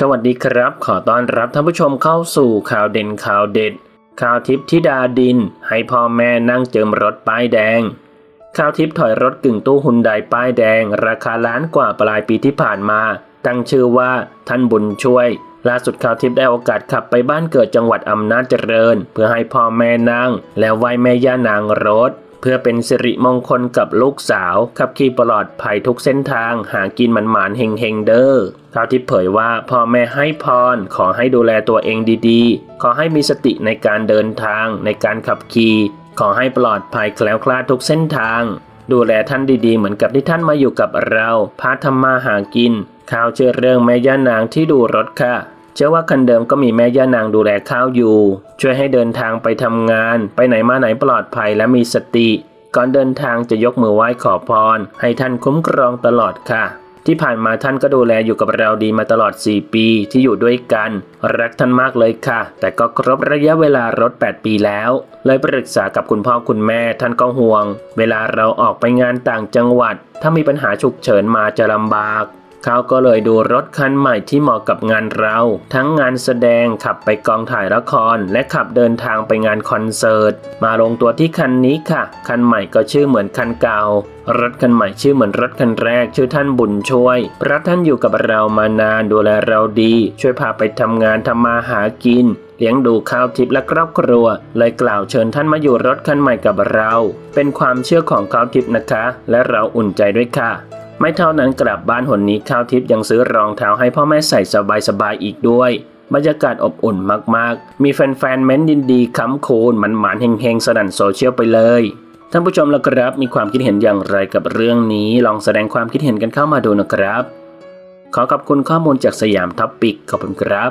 สวัสดีครับ ขอต้อนรับท่านผู้ชมเข้าสู่ข่าวเด่นข่าวเด็ด ข่าวทิพย์ธิดาดิน ให้พ่อแม่นั่งเจิมรถป้ายแดง ข่าวทิพย์ถอยรถกึ่งตู้หุนไดป้ายแดง ราคาล้านกว่าปลายปีที่ผ่านมา ตั้งชื่อว่าท่านบุญช่วย ล่าสุดข่าวทิพย์ได้โอกาสขับไปบ้านเกิดจังหวัดอำนาจเจริญ เพื่อให้พ่อแม่นั่ง แล้วไหว้แม่ย่านางรถ เพื่อเป็นสิริมงคลกับลูกสาว ขับขี่ปลอดภัยทุกเส้นทาง หากินหมันหมานๆเฮงเฮงๆเด้อข่าวทิพย์เผยว่าพ่อแม่ให้พร ขอให้ดูแลตัวเองดีๆ ขอให้มีสติในการเดินทางในการขับขี่ขอให้ปลอดภัยแคล้วคลาดทุกเส้นทาง ดูแลท่านดีๆ เหมือนกับที่ท่านมาอยู่กับเราพาทำมาหากิน ข่าวเชื่อเรื่องแม่ย่านางที่ดูรถค่ะ เชื่อว่าคันเดิมก็มีแม่ย่านางดูแลข้าวอยู่ ช่วยให้เดินทางไปทำงาน ไปไหนมาไหนปลอดภัยและมีสติ ก่อนเดินทางจะยกมือไหว้ขอพร ให้ท่านคุ้มครองตลอดค่ะ ที่ผ่านมาท่านก็ดูแลอยู่กับเราดีมาตลอด 4 ปีที่อยู่ด้วยกัน รักท่านมากเลยค่ะ แต่ก็ครบระยะเวลารถ 8 ปีแล้ว เลยปรึกษากับคุณพ่อคุณแม่ท่านก็ห่วง เวลาเราออกไปงานต่างจังหวัด ถ้ามีปัญหาฉุกเฉินมาจะลำบาก เขาก็เลยดูรถคันใหม่ที่เหมาะกับงานเรา ทั้งงานแสดงขับไปกองถ่ายละคร และขับเดินทางไปงานคอนเสิร์ต มาลงตัวที่คันนี้ค่ะ คันใหม่ก็ชื่อเหมือนคันเก่ารถคันใหม่ชื่อเหมือนรถคันแรกชื่อท่านบุญช่วย พระท่านอยู่กับเรามานานดูแลเราดี ช่วยพาไปทำงานทำมาหากิน เลี้ยงดูข้าวทิพย์และครอบครัว เลยกล่าวเชิญท่านมาอยู่รถคันใหม่กับเรา เป็นความเชื่อของข้าวทิพย์นะคะ และเราอุ่นใจด้วยค่ะ ไม่เท่านั้นกลับบ้านหนนี้ข้าวทิพย์ยังซื้อรองเท้าให้พ่อแม่ใส่สบายๆอีกด้วย บรรยากาศอบอุ่นมากๆ มีแฟนๆเม้นดินดีค้ำคูณมันหมานเฮงๆ สนั่นโซเชียลไปเลยท่านผู้ชมละครับมีความคิดเห็นอย่างไรกับเรื่องนี้ ลองแสดงความคิดเห็นกันเข้ามาดูนะครับ ขอขอบคุณข้อมูลจากสยามท็อปปิกขอบคุณครับ